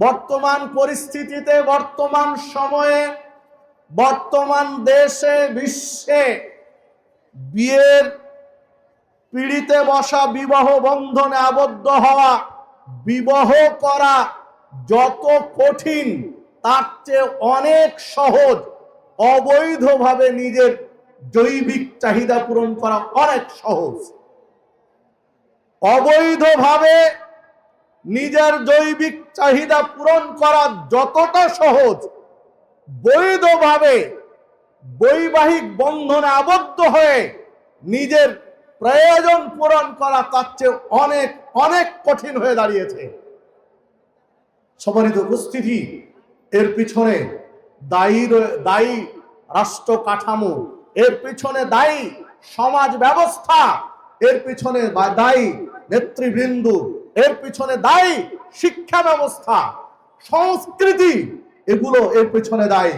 বর্তমান পরিস্থিতিতে, বর্তমান সময়ে, বর্তমান দেশে, বিশ্বে বিয়ের পিড়িতে বসা বিবাহ বন্ধনে আবদ্ধ হওয়া, বিবাহ করা যত কঠিন, তার চেয়ে অনেক সহজ, অবৈধভাবে নিজের জৈবিক চাহিদা পূরণ করা অনেক সহজ। অবৈধভাবে নিজের জৈবিক চাহিদা পূরণ করা যতটা সহজ, বৈধভাবে বৈবাহিক বন্ধনে আবদ্ধ হয়ে নিজের প্রয়োজন পূরণ করা তার চেয়ে অনেক অনেক কঠিন হয়ে দাঁড়িয়েছে। সম্মানিত উপস্থিতি, এর পিছনে দায়ী দায়ী রাষ্ট্র কাঠামো, এর পিছনে দায়ী সমাজ ব্যবস্থা, এর পিছনে দায়ী নেতৃবৃন্দ এর পিছনে দায়ী শিক্ষা ব্যবস্থা সংস্কৃতি এগুলো এর পিছনে দায়ী।